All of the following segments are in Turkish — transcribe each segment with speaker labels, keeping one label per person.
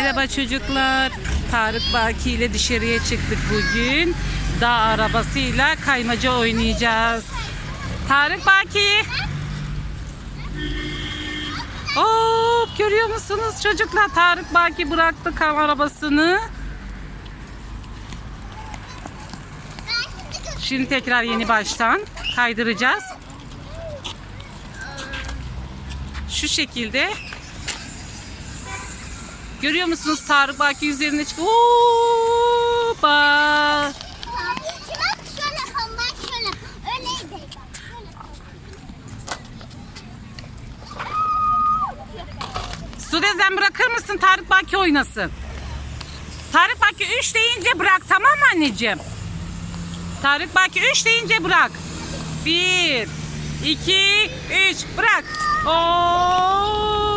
Speaker 1: Merhaba çocuklar. Tarık Baki ile dışarıya çıktık bugün. Dağ arabasıyla kaymaca oynayacağız. Tarık Baki. Hop görüyor musunuz çocuklar? Tarık Baki bıraktı kar arabasını. Şimdi tekrar yeni baştan kaydıracağız. Şu şekilde. Görüyor musunuz Tarık Baki üzerine çıkıyor. Hoppa.
Speaker 2: Bak şöyle kal, bak şöyle. Öyleydi. Bak, şöyle.
Speaker 1: Sude sen bırakır mısın Tarık Baki oynasın. Tarık Baki 3 deyince bırak tamam mı anneciğim? Tarık Baki 3 deyince bırak. 1 2 3 bırak. Oo!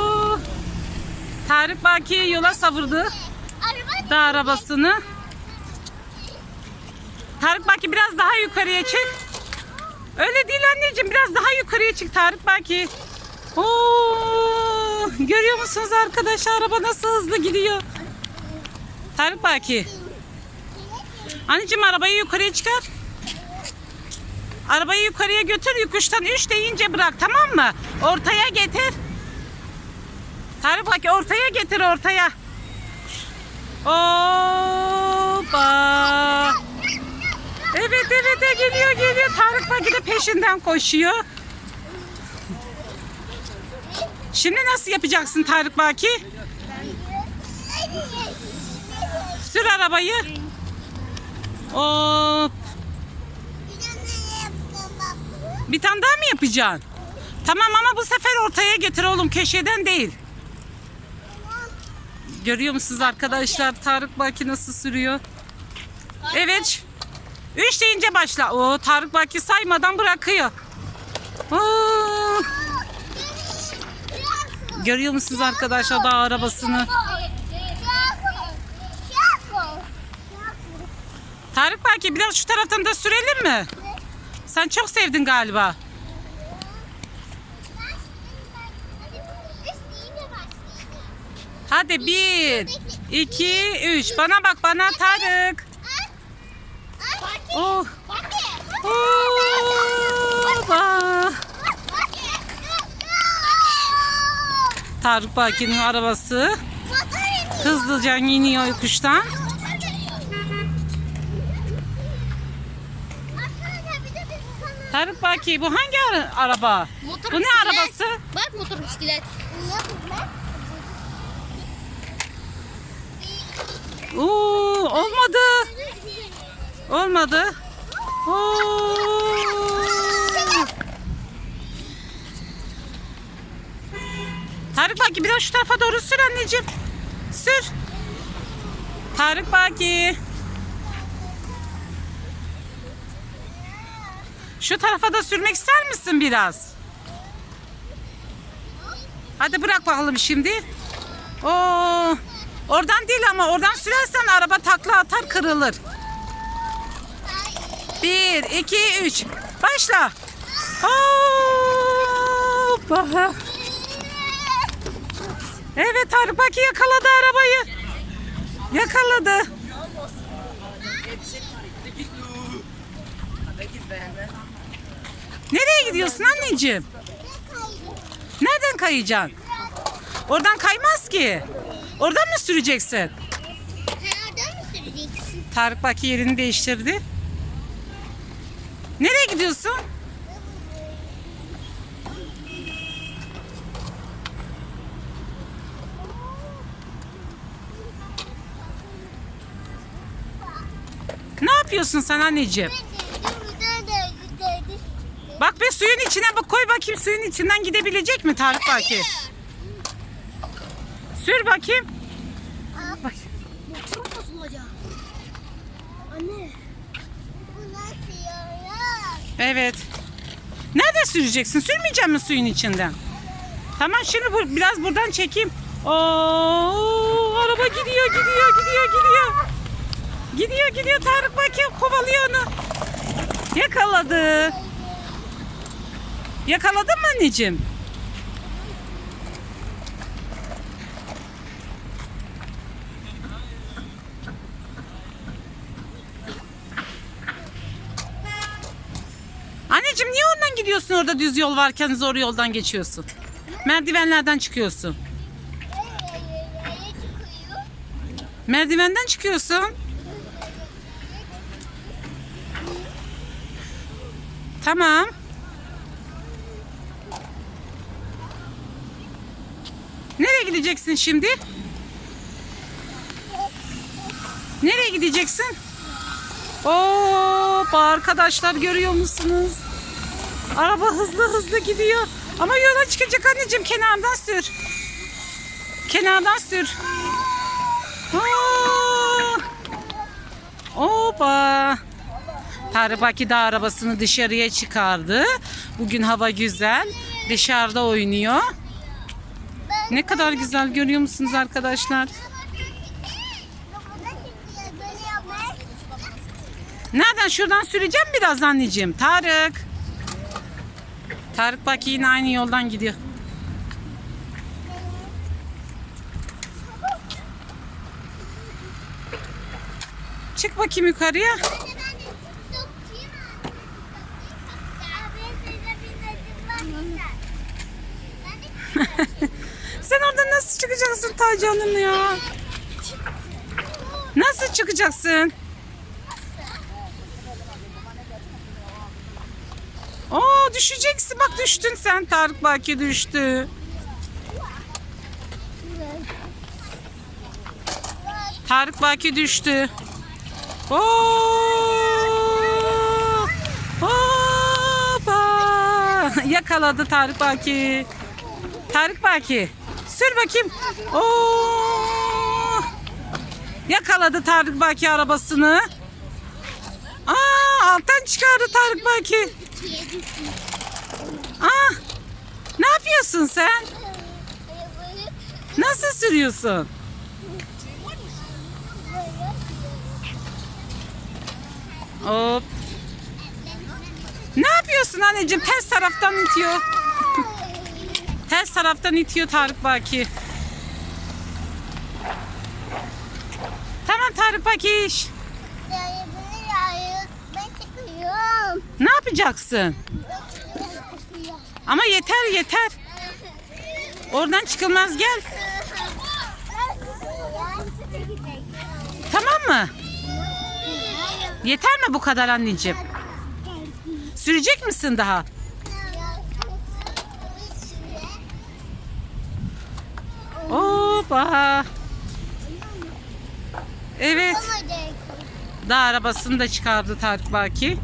Speaker 1: Tarık Baki yola savurdu
Speaker 2: Araba
Speaker 1: da arabasını. Tarık Baki biraz daha yukarıya çık. Öyle değil anneciğim biraz daha yukarıya çık Tarık Baki. Oo! Görüyor musunuz arkadaşlar araba nasıl hızlı gidiyor. Tarık Baki. Anneciğim arabayı yukarıya çıkar. Arabayı yukarıya götür yokuştan 3 deyince bırak tamam mı? Ortaya getir. Tarık Baki ortaya getir ortaya. Evet evet evet, geliyor geliyor. Tarık Baki de peşinden koşuyor. Şimdi nasıl yapacaksın Tarık Baki? Sür arabayı. Hop. Bir tane daha mı yapacaksın? Tamam ama bu sefer ortaya getir oğlum köşeden değil. Görüyor musunuz arkadaşlar Tarık Baki nasıl sürüyor? Evet. Üç deyince başla. O Tarık Baki saymadan bırakıyor. Oo. Görüyor musunuz arkadaşlar da arabasını? Tarık Baki biraz şu taraftan da sürelim mi? Sen çok sevdin galiba. Hadi bir, iki, üç. Bana bak bana Tarık. Oh. Tarık Baki'nin arabası hızlıca iniyor yokuştan. Tarık Baki bu hangi ara- araba?
Speaker 2: Motor
Speaker 1: bu ne
Speaker 2: bisiklet.
Speaker 1: arabası?
Speaker 2: Bak motor bisiklet.
Speaker 1: Oo, olmadı. Olmadı. Tarık Baki biraz şu tarafa doğru sür anneciğim. Sür. Tarık Baki. Şu tarafa da sürmek ister misin biraz? Hadi bırak bakalım şimdi. Oo. Oradan değil ama oradan sürersen araba takla atar kırılır. Bir, iki, üç. Başla. Hoppa. Evet Tarık Baki yakaladı arabayı. Yakaladı. Nereye gidiyorsun anneciğim? Nereden kayacaksın? Oradan kaymaz ki. Oradan mı süreceksin?
Speaker 2: Nereden mi süreceksin?
Speaker 1: Tarık Baki yerini değiştirdi. Nereye gidiyorsun? Ne yapıyorsun sen anneciğim? Bak be suyun içine bak koy bakayım suyun içinden gidebilecek mi Tarık Baki? Sür bakayım. Bak.
Speaker 2: Motor nasıl olacak? Anne.
Speaker 1: Evet. Nerede süreceksin? Sürmeyecek misin suyun içinden? Tamam şimdi bu, biraz buradan çekeyim. Oo, araba gidiyor, gidiyor, gidiyor, gidiyor. Gidiyor, gidiyor. Tarık bakıyor, kovalıyor onu. Yakaladı. Yakaladın mı anneciğim? Anneciğim niye oradan gidiyorsun orada düz yol varken zor yoldan geçiyorsun? Merdivenlerden çıkıyorsun. Merdivenden çıkıyorsun. Tamam. Nereye gideceksin şimdi? Nereye gideceksin? Hop arkadaşlar görüyor musunuz? Araba hızlı hızlı gidiyor. Ama yola çıkacak anneciğim kenardan sür. Kenardan sür. Aa! Hoppa. Tarık Baki de arabasını dışarıya çıkardı. Bugün hava güzel. Dışarıda oynuyor. Ne kadar güzel görüyor musunuz arkadaşlar? Nereden şuradan süreceğim biraz anneciğim. Tarık. Tarık Baki yine aynı yoldan gidiyor. Çık bakayım yukarıya. Sen oradan nasıl çıkacaksın Taci Hanım ya? Nasıl çıkacaksın? Düşeceksin bak düştün sen Tarık Baki düştü. Tarık Baki düştü. Oo! Hoppa! Yakaladı Tarık Baki. Tarık Baki. Sür bakayım. Oo! Yakaladı Tarık Baki arabasını. Aa, alttan çıkardı Tarık Baki. Aa! Ne yapıyorsun sen? Nasıl sürüyorsun? Hop. Ne yapıyorsun anneciğim? Ters taraftan itiyor. Ters taraftan itiyor Tarık Baki. Tamam Tarık Baki.
Speaker 2: Çıkıyorum.
Speaker 1: Ne yapacaksın? Ama yeter yeter. Oradan çıkılmaz gel. Tamam mı? Yeter mi bu kadar anneciğim? Sürecek misin daha? Hoppa. Evet. Dağ arabasını da çıkardı Tarık Baki.